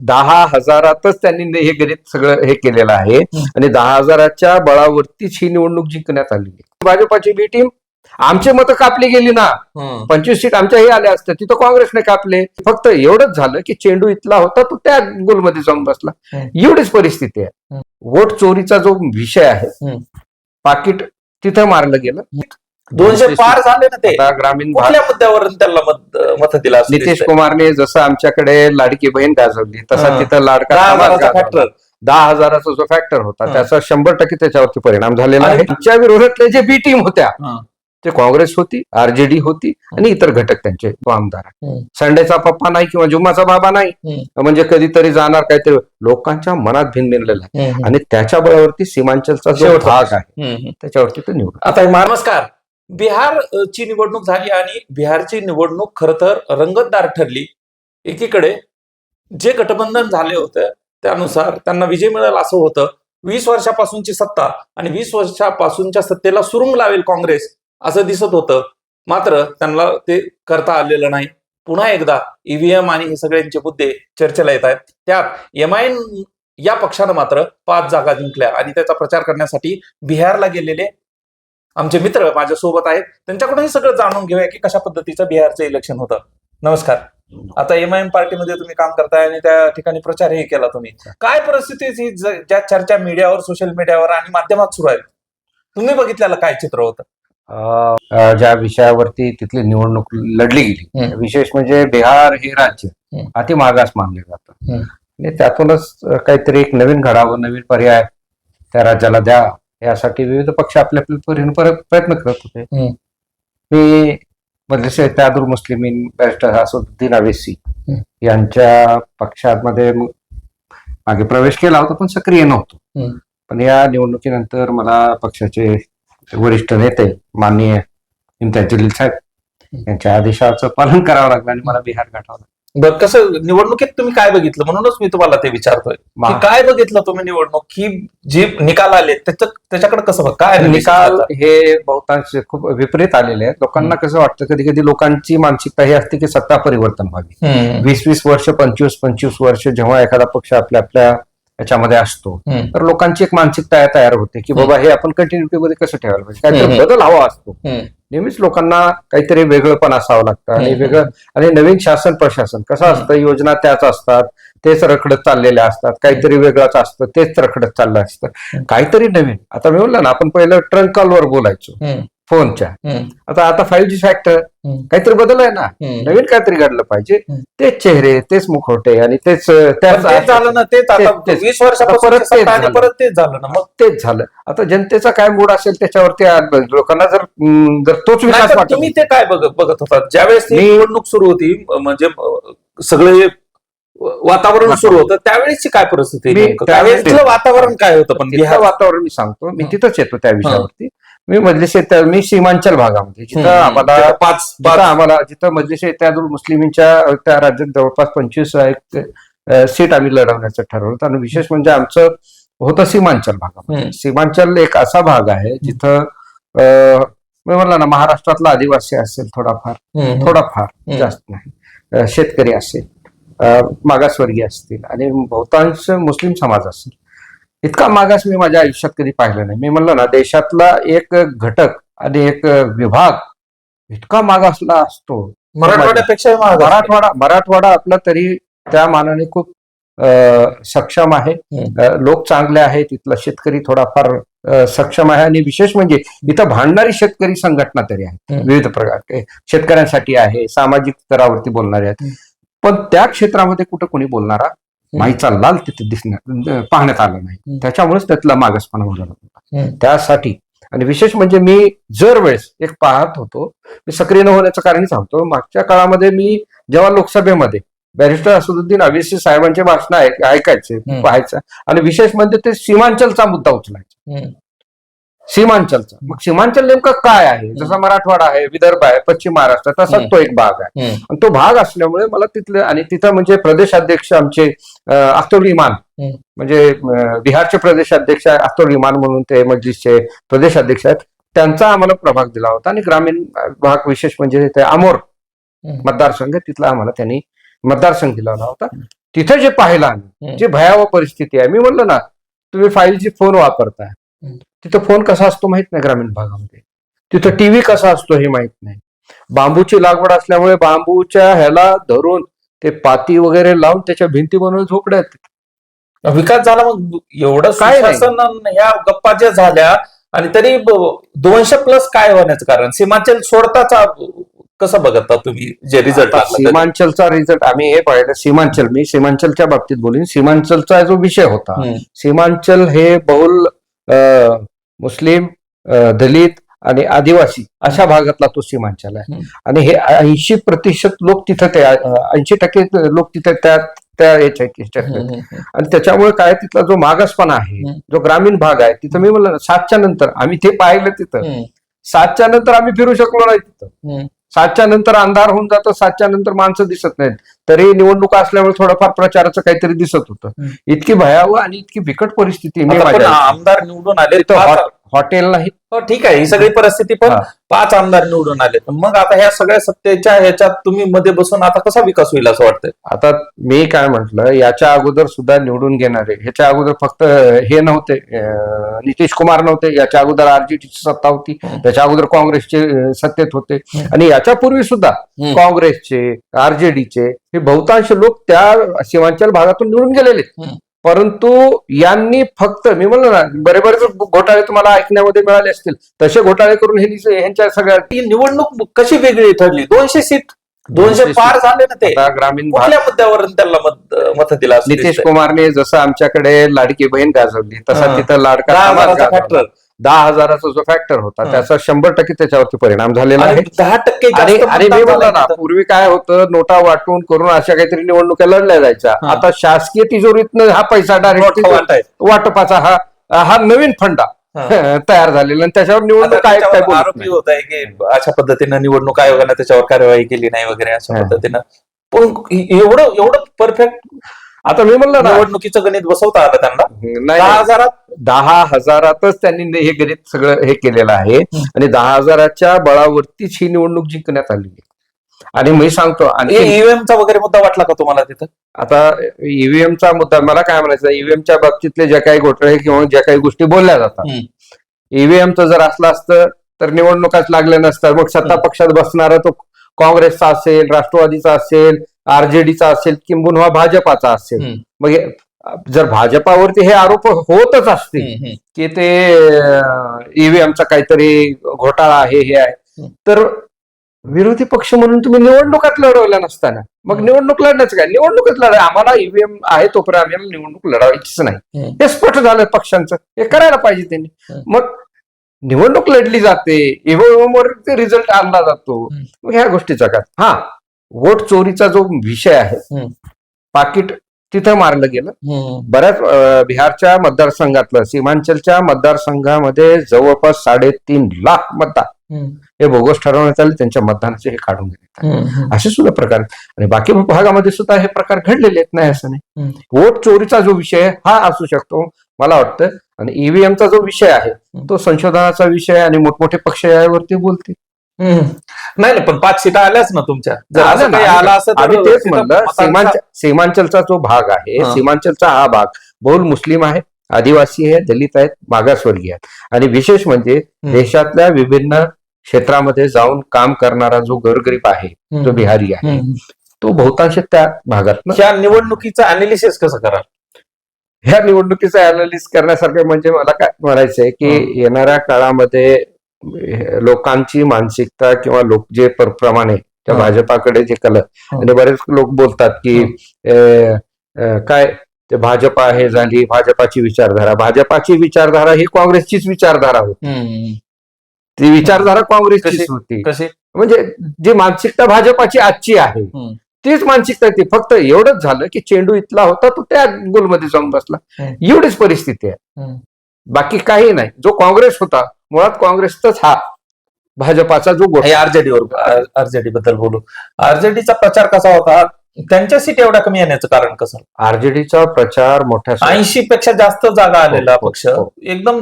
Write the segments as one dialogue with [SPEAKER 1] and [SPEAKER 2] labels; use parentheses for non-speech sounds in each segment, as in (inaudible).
[SPEAKER 1] दहा हजारातच त्यांनी हे गणित सगळं हे केलेलं आहे आणि दहा हजाराच्या बळावरतीच ही निवडणूक जिंकण्यात आहे. भाजपाची बी टीम आमचे मतं कापली गेली ना. पंचवीस सीट आमच्याही आल्या असत्या तिथं काँग्रेसने कापले फक्त एवढंच झालं की चेंडू इथला होता तो त्या गोलमध्ये जाऊन बसला. एवढीच परिस्थिती आहे. वोट चोरीचा जो विषय आहे. पाकिट तिथं मारलं गेलं
[SPEAKER 2] दोनशे पार झाले ना ते
[SPEAKER 1] आता ग्रामीण भाग
[SPEAKER 2] कुठल्या मुद्द्यावर त्यांना मत मत दिला असं
[SPEAKER 1] नितीश
[SPEAKER 2] दिसतंय?
[SPEAKER 1] कुमारने जसं आमच्याकडे लाडकी बहीण गाजवली तसा
[SPEAKER 2] हा.
[SPEAKER 1] तिथं लाडका
[SPEAKER 2] दहा
[SPEAKER 1] समाज
[SPEAKER 2] हजाराचा
[SPEAKER 1] गाजवला.
[SPEAKER 2] फॅक्टर
[SPEAKER 1] दहा हजाराचा जो फॅक्टर होता
[SPEAKER 2] हा.
[SPEAKER 1] त्याचा शंभर टक्के त्याच्यावरती परिणाम झालेला
[SPEAKER 2] आणि-
[SPEAKER 1] आहे आमच्या विरोधातले जे बी टीम होत्या
[SPEAKER 2] हा.
[SPEAKER 1] ते काँग्रेस होती आरजेडी होती आणि इतर घटक त्यांचे तो आमदार
[SPEAKER 2] हम्म.
[SPEAKER 1] संडेचा पप्पा नाही किंवा जुम्माचा बाबा नाही. म्हणजे कधीतरी जाणार काहीतरी लोकांच्या मनात भिनभिनलेला आहे
[SPEAKER 2] हम्म.
[SPEAKER 1] आणि त्याच्या बळावरती सीमांचलचा जो
[SPEAKER 2] शेवटचा.
[SPEAKER 1] भाग आहे
[SPEAKER 2] हम्म.
[SPEAKER 1] त्याच्यावरती तो निवड
[SPEAKER 2] आता नमस्कार ची निवडणूक झाली आणि बिहारची निवडणूक खर तर रंगतदार ठरली. एकीकडे जे गठबंधन झाले होते त्यानुसार त्यांना विजय मिळेल असं होतं. वीस वर्षापासूनची सत्ता आणि वीस वर्षापासूनच्या सत्तेला सुरुंग लावेल काँग्रेस असं दिसत होतं. मात्र त्यांना ते करता आलेलं नाही. पुन्हा एकदा ईव्हीएम आणि हे सगळ्यांचे मुद्दे चर्चेला येत आहेत. त्यात एम आय या पक्षानं मात्र पाच जागा जिंकल्या आणि त्याचा प्रचार करण्यासाठी बिहारला गेलेले आमचे मित्र माझ्या सोबत आहेत. त्यांच्याकडून हे सगळं जाणून घेऊया की कशा पद्धतीचं बिहारचं इलेक्शन होतं. नमस्कार. आता एम आय एम पार्टीमध्ये तुम्ही काम करताय आणि त्या ठिकाणी प्रचारही केला तुम्ही. काय परिस्थिती ही ज्या चर्चा मीडियावर सोशल मीडियावर आणि माध्यमात सुरू आहेत तुम्ही बघितलेलं काय चित्र होतं?
[SPEAKER 1] ज्या विषयावरती तिथली निवडणूक लढली गेली. विशेष म्हणजे बिहार हे राज्य. अति मागास मानले जातं. आणि त्यातूनच काहीतरी एक नवीन घडावं नवीन पर्याय त्या राज्याला द्या यासाठी विविध पक्ष आपल्या परीने परत प्रयत्न करत होते. मी मजलिस त्यादुल मुस्लिमीन बॅरिस्टर असुद्दीन अवेसी. यांच्या पक्षामध्ये मागे प्रवेश केला होता पण सक्रिय नव्हतो. पण या निवडणुकीनंतर मला पक्षाचे वरिष्ठ नेते माननीय इम्तियाज जलील साहेब यांच्या आदेशाचं पालन करावं लागलं आणि मला बिहार गाठावं लागलं
[SPEAKER 2] बरं कसं निवडणुकीत तुम्ही काय बघितलं? म्हणूनच मी तुम्हाला ते विचारतोय. की काय बघितलं तुम्ही निवडणूक? की जे निकाल आले त्याच्या त्याच्याकडे कसं बघ काय analysis
[SPEAKER 1] निकाल? हे बहुतांश खूप विपरीत आलेले आहेत. लोकांना कसं वाटतं कधी कधी लोकांची मानसिकता ही असते की सत्ता परिवर्तन व्हावी. वीस वीस वर्ष पंचवीस पंचवीस वर्ष जेव्हा एखादा पक्ष आपल्या आपल्या याच्यामध्ये असतो. तर लोकांची एक मानसिकता तयार होते की बाबा हे आपण कंटिन्युटी मध्ये कसं ठेवायला पाहिजे? काहीतरी. बदल हवा असतो. नेहमीच लोकांना काहीतरी वेगळंपण असावं लागतं आणि. वेगळं आणि नवीन शासन प्रशासन कसं असतं? योजना त्याच असतात. तेच रखडत चाललेल्या असतात. काहीतरी वेगळंच असतं. तेच रखडत चाललं असतं. काहीतरी नवीन. आता मी म्हणलं ना आपण पहिलं ट्रंक कॉलवर बोलायचो. फोनच्या. आता आता फाईव्ह जी फॅक्टर. काहीतरी बदल आहे ना. नवीन काहीतरी घडलं पाहिजे. तेच चेहरे तेच मुखवटे आणि तेच
[SPEAKER 2] झालं ना तेच. वीस वर्षापासून
[SPEAKER 1] परत तेच झालं.
[SPEAKER 2] ना मग
[SPEAKER 1] तेच झालं आता जनतेचा काय मूड असेल त्याच्यावरती लोकांना जर जर तोच विकास
[SPEAKER 2] तुम्ही ते काय बघत बघत होता ज्यावेळेस निवडणूक सुरू होती म्हणजे सगळे वातावरण सुरू होतं त्यावेळेसची काय परिस्थिती?
[SPEAKER 1] त्यावेळेस-
[SPEAKER 2] वातावरण काय होतं पण
[SPEAKER 1] वातावरण मी सांगतो मी. तिथंच येतो त्या विषयावरती मी मजलिस मी सीमांचल भागामध्ये जिथं. आम्हाला
[SPEAKER 2] पाच
[SPEAKER 1] जिथं
[SPEAKER 2] पाच
[SPEAKER 1] आम्हाला जिथं मजलिस इत्यादुल मुस्लिमींच्या त्या राज्यात जवळपास पंचवीस सीट आम्ही लढवण्याचं ठरवलं आणि विशेष म्हणजे आमचं होतं सीमांचल भागामध्ये. सीमांचल एक असा भाग आहे जिथं मी म्हणलं ना महाराष्ट्रातला आदिवासी असेल थोडाफार. थोडाफार जास्त नाही शेतकरी असेल मागासवर्गीय असतील आणि बहुतांश मुस्लिम समाज असेल इतका मागास मी माझ्या आयुष्यात कधी पाहिलं नाही. मी म्हणलं ना देशातला एक घटक आणि एक विभाग इतका मागासला असतो.
[SPEAKER 2] मराठवाड्यापेक्षा आहे.
[SPEAKER 1] मराठवाडा मराठवाडा आपला तरी त्या मानाने खूप सक्षम आहे. लोक चांगले आहेत तिथला शेतकरी थोडाफार सक्षम आहे. आणि विशेष म्हणजे इथं भांडणारी शेतकरी संघटना तरी
[SPEAKER 2] हम्म.
[SPEAKER 1] विविध प्रकार. शेतकऱ्यांसाठी आहे सामाजिक स्तरावरती बोलणारे आहेत. पण त्या क्षेत्रामध्ये कुठं कोणी बोलणारा माईचा लाल तिथे दिसण्यात पाहण्यात आला नाही. त्याच्यामुळेच त्यातला मागासपणा उडाला होता. त्यासाठी आणि विशेष म्हणजे मी जर वेळेस एक पाहत होतो मी सक्रिय न होण्याचं कारण सांगतो मागच्या काळामध्ये मी जेव्हा लोकसभेमध्ये बॅरिस्टर असदुद्दीन अवेसी साहेबांचे भाषण ऐक- ऐकायचे. पाहायचं आणि विशेष म्हणजे ते सीमांचलचा मुद्दा उचलायचा. सीमांचलचा मग सीमांचल नेमकं काय आहे जसा मराठवाडा आहे विदर्भ आहे पश्चिम महाराष्ट्र तसा
[SPEAKER 2] हम्म.
[SPEAKER 1] तो एक भाग आहे. आणि तो भाग असल्यामुळे मला तिथले आणि तिथं म्हणजे प्रदेशाध्यक्ष आमचे अं, अख्तर इमान. म्हणजे बिहारचे प्रदेशाध्यक्ष आहे अख्तर इमान म्हणून ते मस्जिदचे प्रदेशाध्यक्ष आहेत त्यांचा आम्हाला प्रभाग दिला होता आणि ग्रामीण भाग विशेष म्हणजे ते अमोर. मतदारसंघ तिथला आम्हाला त्यांनी मतदारसंघ दिला होता तिथे जे पाहिलं आम्ही. जे भयावह परिस्थिती आहे मी म्हणलं ना तुम्ही फाईव्ह जी फोन वापरताय. तिथं फोन कसा असतो माहीत नाही ग्रामीण भागामध्ये. तिथं टीव्ही कसा असतो हे माहीत नाही. बांबूची लागवड असल्यामुळे बांबूच्या ह्याला धरून ते पाती वगैरे लावून त्याच्या भिंती बनवून झोपड्या आहेत.
[SPEAKER 2] विकास झाला मग एवढं
[SPEAKER 1] काय
[SPEAKER 2] ह्या गप्पा ज्या झाल्या आणि तरी दोनशे प्लस काय होण्याचं कारण? सीमांचल सोडताचा कसं बघता तुम्ही जे रिझल्ट
[SPEAKER 1] सीमांचलचा रिझल्ट आम्ही हे पाहिलं सीमांचल मी सीमांचलच्या बाबतीत बोलीन सीमांचलचा जो विषय होता सीमांचल हे बहुल मुस्लिम दलित आणि अशा भागातला तो सीमांचल आहे. आणि हे ऐंशी प्रतिशत लोक तिथं ते ऐंशी टक्के लोक तिथे त्या त्या याच्या. आणि त्याच्यामुळे काय तिथला जो मागासपणा आहे. जो ग्रामीण भाग आहे तिथं मी म्हणलं सातच्या नंतर आम्ही ते पाहिलं तिथं सातच्या नंतर आम्ही फिरू शकलो नाही तिथं सातच्या नंतर अंधार होऊन जातं सातच्या नंतर माणसं दिसत नाहीत. तरी निवडणुका असल्यामुळे थोडंफार प्रचाराचं काहीतरी दिसत होतं. इतकी भयावह आणि इतकी बिकट परिस्थिती मी
[SPEAKER 2] आमदार निवडून आले
[SPEAKER 1] हॉटेल नाही
[SPEAKER 2] हो, ठीक आहे ही सगळी परिस्थिती पण
[SPEAKER 1] हा.
[SPEAKER 2] पाच आमदार निवडून आले मग आता ह्या सगळ्या सत्तेच्या ह्याच्यात तुम्ही मध्ये बसून आता कसा विकास होईल असं वाटतंय
[SPEAKER 1] आता मी काय म्हंटल याच्या अगोदर सुद्धा निवडून घेणारे ह्याच्या अगोदर फक्त हे नव्हते अं, नितीश कुमार नव्हते याच्या अगोदर आरजेडीची सत्ता होती. त्याच्या अगोदर काँग्रेसचे अं, सत्तेत होते. आणि याच्यापूर्वी सुद्धा
[SPEAKER 2] हम्म.
[SPEAKER 1] काँग्रेसचे आरजेडीचे हे बहुतांश लोक त्या सीमांचल भागातून निवडून गेलेले
[SPEAKER 2] हम्म.
[SPEAKER 1] परंतु यांनी फक्त मी म्हणलं ना बरे बरेच घोटाळे तुम्हाला ऐकण्यामध्ये मिळाले असतील. तसे घोटाळे करून हे ह्यांच्या सगळ्या
[SPEAKER 2] ही निवडणूक कशी वेगळी ठरली? दोनशे सीट दोनशे पार झाले ना ते.
[SPEAKER 1] ग्रामीण
[SPEAKER 2] मुद्द्यावर त्यांना मत मत दिला
[SPEAKER 1] नितीश? कुमारने जसं आमच्याकडे लाडकी बहीण गाजवली तसा. तिथं लाडका
[SPEAKER 2] दहा हजाराचा
[SPEAKER 1] जो फॅक्टर होता. त्याचा शंभर टक्के त्याच्यावरती परिणाम झालेला आहे
[SPEAKER 2] दहा टक्के
[SPEAKER 1] आणि आणि मी
[SPEAKER 2] झालंय
[SPEAKER 1] ना. पूर्वी काय होतं नोटा वाटून करून अशा काहीतरी निवडणुका लढल्या जायच्या. आता शासकीय तिजोरीतनं हा पैसा डायरेक्ट. वाटपाचा हा हा नवीन फंडा. (laughs) तयार झालेला आणि त्याच्यावर निवडणूक काय
[SPEAKER 2] आरोपी. होत आहे की अशा पद्धतीनं निवडणूक आयोगाने त्याच्यावर कार्यवाही केली नाही वगैरे अशा. पद्धतीनं पण एवढं एवढं परफेक्ट
[SPEAKER 1] आता मी म्हणलं ना
[SPEAKER 2] निवडणुकीचं गणित बसवता आलं त्यांना दहा
[SPEAKER 1] नाही.
[SPEAKER 2] हजारात
[SPEAKER 1] दहा हजारातच त्यांनी हे गणित सगळं हे केलेलं आहे. आणि दहा हजाराच्या बळावरतीच ही निवडणूक जिंकण्यात आली आहे आणि मी सांगतो आणि
[SPEAKER 2] ईव्हीएमचा वगैरे मुद्दा वाटला का तुम्हाला तिथं
[SPEAKER 1] आता ईव्हीएमचा मुद्दा मला काय म्हणायचं ईव्हीएमच्या बाबतीतले ज्या काही घोटाळे किंवा ज्या काही गोष्टी बोलल्या जातात
[SPEAKER 2] हम्म.
[SPEAKER 1] ईव्हीएमचं जर असलं असतं तर निवडणुकाच लागल्या नसतात मग सत्ता
[SPEAKER 2] हम्म.
[SPEAKER 1] पक्षात बसणारा तो काँग्रेसचा असेल राष्ट्रवादीचा असेल आरजेडीचा असेल किंबहुना भाजपाचा असेल. मग जर भाजपावरती हे आरोप होतच असतील. की ते ईव्हीएमचा काहीतरी घोटाळा आहे हे आहे. तर विरोधी पक्ष म्हणून तुम्ही निवडणुकात लढवल्या नसताना मग. निवडणूक लढण्याचं काय निवडणुकच लढाय आम्हाला ईव्हीएम आहे तोपर्यंत आम्हाला निवडणूक लढवायचीच नाही. हे स्पष्ट झालं पक्षांचं हे करायला पाहिजे त्यांनी. मग निवडणूक लढली जाते ईव्हीएम वर रिझल्ट आणला जातो. मग ह्या गोष्टीचा काय हा वोट चोरीचा जो विषय आहे. पाकिट तिथं मारलं गेलं. बऱ्याच बिहारच्या मतदारसंघातलं सीमांचलच्या मतदारसंघामध्ये जवळपास साडेतीन लाख मतदार. हे बोगस ठरवण्यात आले त्यांच्या मतदानाचे हे काढून घेण्यात. असे सुद्धा प्रकार. आणि बाकी भागामध्ये सुद्धा हे प्रकार घडलेले आहेत नाही असं नाही. वोट चोरीचा जो विषय हा असू शकतो मला वाटतं आणि ईव्हीएमचा जो विषय आहे तो संशोधनाचा विषय आणि मोठमोठे पक्ष यावरती बोलतील.
[SPEAKER 2] नाही नाही पण पाच सीटा आल्याच ना तुमच्या जर असं काही. आला असं
[SPEAKER 1] आम्ही तेच म्हणलं सीमांचल सीमांचलचा जो भाग आहे
[SPEAKER 2] हा.
[SPEAKER 1] सीमांचलचा हा भाग बहुल मुस्लिम आहे आदिवासी आहे दलित आहेत मागासवर्गीय आहेत आणि विशेष म्हणजे
[SPEAKER 2] हम्म.
[SPEAKER 1] देशातल्या विभिन्न क्षेत्रामध्ये जाऊन काम करणारा जो गोरगरीब आहे जो
[SPEAKER 2] हम्म.
[SPEAKER 1] बिहारी आहे
[SPEAKER 2] हम्म.
[SPEAKER 1] तो बहुतांश त्या भागात
[SPEAKER 2] ह्या निवडणुकीचं अनालिसिस कसं करा
[SPEAKER 1] ह्या निवडणुकीचं अनालिस करण्यासारखं म्हणजे मला काय म्हणायचंय की
[SPEAKER 2] हं.
[SPEAKER 1] येणाऱ्या काळामध्ये लोकांची मानसिकता किंवा लोक जे पर- प्रमाणे त्या. भाजपाकडे जे कल. आणि बरेच लोक बोलतात की काय ते भाजपा हे झाली भाजपाची विचारधारा भाजपाची विचारधारा ही काँग्रेसचीच विचारधारा होती ती विचारधारा काँग्रेसचीच
[SPEAKER 2] कशी?
[SPEAKER 1] होती
[SPEAKER 2] कशी
[SPEAKER 1] म्हणजे जी मानसिकता भाजपाची आजची आहे. तीच मानसिकता ती फक्त एवढंच झालं की चेंडू इथला होता तो त्या गोलमध्ये जाऊन बसला. एवढीच परिस्थिती आहे. बाकी काही नाही जो काँग्रेस होता मुळात काँग्रेसचाच हा भाजपाचा जो गोष्ट
[SPEAKER 2] आरजेडी वर आरजेडी बद्दल बोलू. आरजेडीचा प्रचार कसा होता? त्यांच्या सीट एवढ्या कमी येण्याचं कारण कसं?
[SPEAKER 1] आरजेडीचा प्रचार मोठ्या
[SPEAKER 2] ऐंशी पेक्षा जास्त जागा आलेला
[SPEAKER 1] हो, हो,
[SPEAKER 2] पक्ष.
[SPEAKER 1] हो.
[SPEAKER 2] एकदम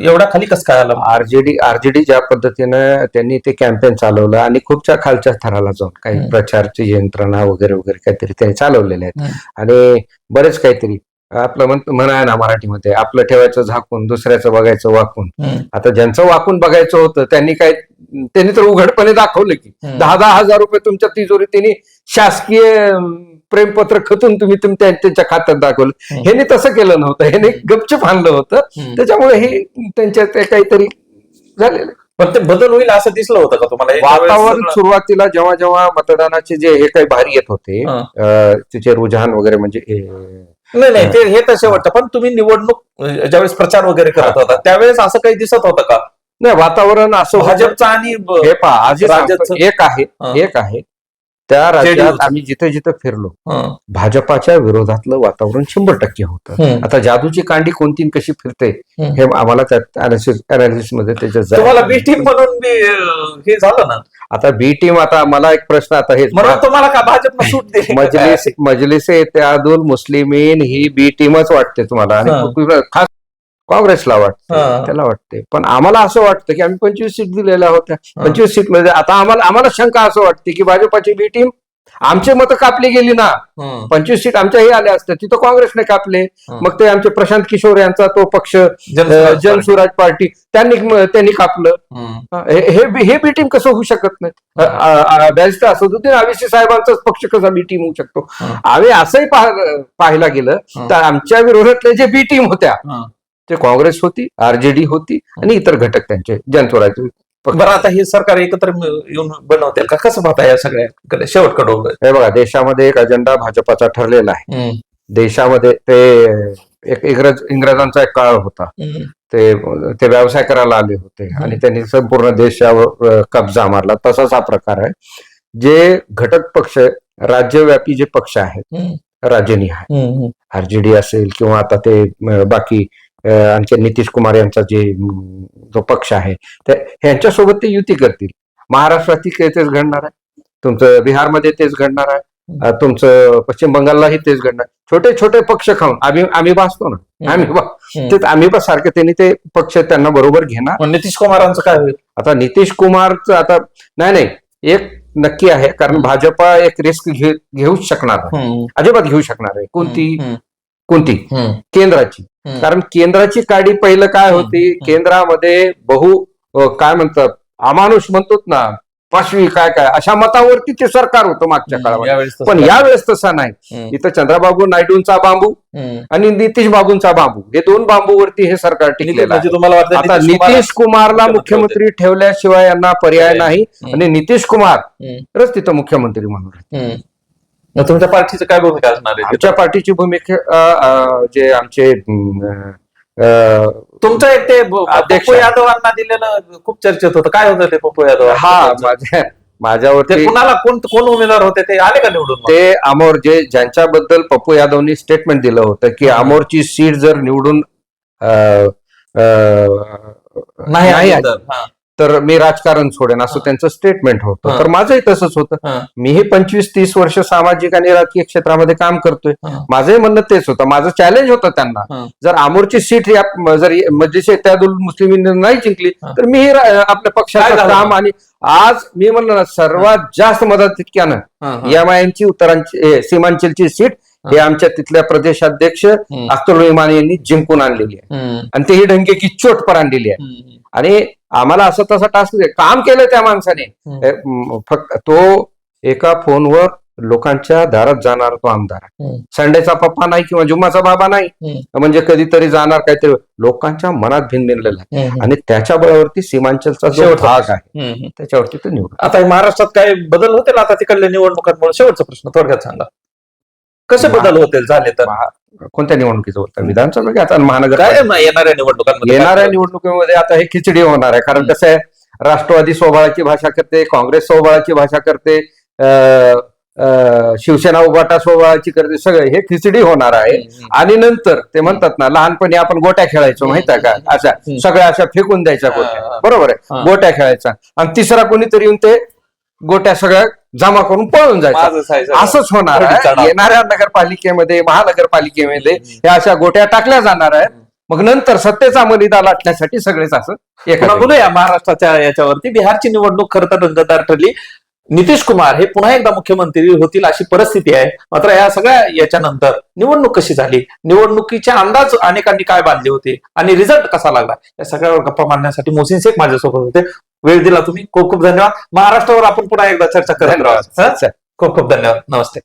[SPEAKER 2] एवढ्या खाली कसं काय आलं?
[SPEAKER 1] आरजेडी आरजेडी ज्या पद्धतीनं त्यांनी ते कॅम्पेन चालवलं आणि खूपच्या खालच्या थराला जाऊन काही. प्रचारची यंत्रणा वगैरे वगैरे काहीतरी त्यांनी चालवलेले आहेत. आणि बरेच काहीतरी आपलं म्हण म्हणा आहे ना मराठीमध्ये आपलं ठेवायचं झाकून दुसऱ्याचं बघायचं वाकून. आता ज्यांचं वाकून बघायचं होतं त्यांनी काय त्यांनी तर उघडपणे दाखवलं की. दहा दहा हजार रुपये तुमच्या तिजोरी त्यांनी शासकीय प्रेमपत्र खतून तुम्ही तुम- त्या- त्यांच्या खात्यात दाखवलं. ह्याने तसं केलं नव्हतं ह्याने गपचूप आणलं होतं. त्याच्यामुळे हे त्यांच्या ते काहीतरी झालेलं
[SPEAKER 2] पण ते बदल होईल असं दिसलं होतं का तुम्हाला
[SPEAKER 1] वातावरण सुरुवातीला जेव्हा जेव्हा मतदानाचे जे हे काही भारी येत होते
[SPEAKER 2] हा.
[SPEAKER 1] तिचे रुझान वगैरे म्हणजे
[SPEAKER 2] नाही नाही ते हे तसे वाटतं. पण तुम्ही निवडणूक ज्यावेळेस प्रचार वगैरे करत होता त्यावेळेस असं काही दिसत होतं का?
[SPEAKER 1] नाही वातावरण असं
[SPEAKER 2] भाजपचा आणि
[SPEAKER 1] हे पहा आज
[SPEAKER 2] राज्याचं-
[SPEAKER 1] एक आहे. एक आहे. त्या राज्यात. आम्ही जिथे जिथे फिरलो. भाजपाच्या विरोधातलं वातावरण शंभर टक्के होतं. आता जादूची कांडी कोणती कशी फिरते. हे आम्हाला मध्ये नाही.
[SPEAKER 2] बी टीम म्हणून हे झालं ना
[SPEAKER 1] आता बी टीम आता मला एक प्रश्न आता हे
[SPEAKER 2] तुम्हाला का भाजपनं सूट?
[SPEAKER 1] मजलिस मजलिसे त्यादुल मुस्लिमीन ही बी टीमच वाटते तुम्हाला आणि खास काँग्रेसला वाटते. त्याला वाटते पण आम्हाला असं वाटतं की आम्ही पंचवीस सीट दिलेल्या होत्या. पंचवीस सीटमध्ये आता आम्हाला आम्हाला शंका असं वाटते की भाजपाची बी टीम आमचे मतं कापली गेली ना. पंचवीस सीट आमच्याही आल्या असत्या तिथं काँग्रेसने कापले. मग ते आमचे प्रशांत किशोर यांचा तो पक्ष
[SPEAKER 2] जनसुराज
[SPEAKER 1] पार्टी त्यांनी त्यांनी कापलं
[SPEAKER 2] हं.
[SPEAKER 1] बी- टीम कसं होऊ शकत नाही बॅरिस्टर असदुद्दीन आविसी साहेबांचाच पक्ष कसा बी टीम होऊ शकतो. आम्ही असंही पाह- पाहायला गेलं. तर आमच्या विरोधातले जे बी टीम होत्या. ते काँग्रेस होती आरजेडी होती आणि इतर घटक त्यांचे जनस्वराज
[SPEAKER 2] बरं आता हे सरकार एकत्र येऊन बनवतील का? कसं पाहता या सगळ्याकडे शेवटकडे
[SPEAKER 1] हे बघा देशामध्ये एक अजेंडा भाजपाचा ठरलेला आहे. देशामध्ये ते एक इंग्रज इंग्रजांचा एक काळ होता. ते ते व्यवसाय करायला आले होते आणि त्यांनी संपूर्ण देशावर कब्जा मारला. तसाच हा प्रकार आहे. जे घटक पक्ष राज्यव्यापी जे पक्ष आहेत. राज्यनिहाय. आरजेडी असेल किंवा आता ते बाकी आणखी नितीश कुमार यांचा जे जो पक्ष आहे त्या ह्यांच्यासोबत ते युती करतील. महाराष्ट्रातही काही तेच घडणार आहे? तुमचं बिहारमध्ये तेच घडणार आहे? तुमचं पश्चिम बंगाललाही तेच घडणार छोटे छोटे पक्ष खाऊन आम्ही आम्ही भासतो ना. आम्ही. ते आम्ही बस सारखे त्यांनी ते पक्ष त्यांना बरोबर घेणार.
[SPEAKER 2] नितीश कुमारांचं काय होईल?
[SPEAKER 1] आता नितीश कुमारचं आता नाही नाही. एक नक्की आहे कारण भाजपा एक रिस्क घेऊच शकणार. अजिबात घेऊ शकणार आहे कोणती. कोणती. केंद्राची. कारण केंद्राची काडी पहिलं काय होती. केंद्रामध्ये बहु काय म्हणतात? अमानुष म्हणतो ना पाशवी काय काय अशा मतावरती ते सरकार होतं मागच्या काळामध्ये. पण? यावेळेस तसा नाही. इथं चंद्राबाबू नायडूंचा बांबू. आणि नितीश बाबूंचा बांबू. हे दोन बांबूवरती हे सरकार टिकलेलं आहे.
[SPEAKER 2] म्हणजे तुम्हाला वाटतं
[SPEAKER 1] आता
[SPEAKER 2] नितीश कुमार-
[SPEAKER 1] नितीश कुमारला
[SPEAKER 2] मुख्यमंत्री
[SPEAKER 1] ठेवल्याशिवाय यांना पर्याय नाही. आणि नितीश कुमार तिथं मुख्यमंत्री म्हणून.
[SPEAKER 2] मग तुमच्या पार्टीचं काय भूमिका असणार आहे
[SPEAKER 1] आमच्या पार्टीची भूमिका अ, अ, जे आमचे अ,
[SPEAKER 2] तुमचं एक ते ब-
[SPEAKER 1] अध्यक्ष
[SPEAKER 2] पप्पू यादवांना दिलेलं खूप चर्चेत होतं काय होतं ते पप्पू यादव
[SPEAKER 1] हा माझ्या
[SPEAKER 2] ते
[SPEAKER 1] माझ्यावरती
[SPEAKER 2] कुणाला कोण कोण उमेदवार होते ते आले का निवडून मग?
[SPEAKER 1] ते अमोर जे ज्यांच्याबद्दल पप्पू यादवनी स्टेटमेंट दिलं होतं की. अमोरची सीट जर निवडून अ, अ,
[SPEAKER 2] नाही
[SPEAKER 1] नाही
[SPEAKER 2] आले तर. हा.
[SPEAKER 1] तर मी राजकारण सोडेन असं
[SPEAKER 2] हा.
[SPEAKER 1] त्यांचं स्टेटमेंट होतं
[SPEAKER 2] हा.
[SPEAKER 1] तर माझंही तसंच होतं
[SPEAKER 2] हा.
[SPEAKER 1] मीही पंचवीस तीस वर्ष सामाजिक आणि राजकीय क्षेत्रामध्ये काम करतोय
[SPEAKER 2] हा.
[SPEAKER 1] माझंही म्हणणं तेच होतं माझं चॅलेंज होतं त्यांना
[SPEAKER 2] हा.
[SPEAKER 1] जर आमोरची सीट या जर मजलिस त्यादुल मुस्लिमींनी नाही जिंकली
[SPEAKER 2] हा.
[SPEAKER 1] तर मीही आपल्या पक्षाचं? काम आणि आज मी म्हणलं ना सर्वात जास्त मदत तितक्यानं
[SPEAKER 2] हा, हा.
[SPEAKER 1] एमआयएमची उत्तरांची सीमांचलची सीट हे आमच्या तिथल्या प्रदेशाध्यक्ष. अख्तर इमानी यांनी जिंकून आणलेली आहे. आणि तेही डंके की चोट पर आणलेली आहे. आणि आम्हाला असं तसं टास्क काम केलं त्या माणसाने. फक्त तो एका फोनवर लोकांच्या दारात जाणार तो आमदार. संडेचा पप्पा नाही किंवा जुम्माचा बाबा नाही. म्हणजे कधीतरी जाणार काहीतरी. लोकांच्या मनात भिनभिनलेला आहे. आणि त्याच्या बळावरती सीमांचलचा जो भाग आहे. त्याच्यावरती तो निवड
[SPEAKER 2] आता महाराष्ट्रात काय बदल होतील? आता तिकडल्या निवडणुकांमुळे शेवटचा प्रश्न थोडक्यात सांगा. कसे बदल होतील झाले तर
[SPEAKER 1] कोणत्या निवडणुकीचं होतं विधानसभा की आता महानगर
[SPEAKER 2] काय येणाऱ्या निवडणुकांमध्ये
[SPEAKER 1] येणाऱ्या? निवडणुकीमध्ये आता हे खिचडी होणार आहे कारण. कसं आहे राष्ट्रवादी स्वबळाची भाषा करते काँग्रेस स्वबळाची भाषा करते शिवसेना उभाटा स्वबळाची करते सगळं हे खिचडी होणार आहे. आणि नंतर ते म्हणतात ना लहानपणी आपण गोट्या खेळायचो माहीत आहे का अशा. सगळ्या अशा फेकून द्यायच्या गोट्या. बरोबर. आहे गोट्या खेळायचा आणि तिसरा कोणीतरी येऊन ते गोट्या सगळ्या जमा करून पळून जायचा. असंच होणार आहे. येणाऱ्या नगरपालिकेमध्ये महानगरपालिकेमध्ये. ह्या अशा गोट्या टाकल्या जाणार आहेत मग नंतर सत्तेचा मलिदा लाटण्यासाठी सगळेच असं
[SPEAKER 2] बोलूया महाराष्ट्राच्या याच्यावरती बिहारची निवडणूक खरं तर रंगतदार ठरली नितीश कुमार हे पुन्हा एकदा मुख्यमंत्री होतील अशी परिस्थिती आहे. मात्र या सगळ्या याच्यानंतर निवडणूक कशी झाली? निवडणुकीचे अंदाज अनेकांनी काय बांधले होते? आणि रिझल्ट कसा लागला? या सगळ्यावर गप्पा मारण्यासाठी मोहसिन शेख माझ्यासोबत होते. वेळ दिला तुम्ही. खूप खूप धन्यवाद. महाराष्ट्रावर आपण पुन्हा एकदा चर्चा करत राहू
[SPEAKER 1] धन्यवाद
[SPEAKER 2] खूप खूप धन्यवाद. नमस्ते.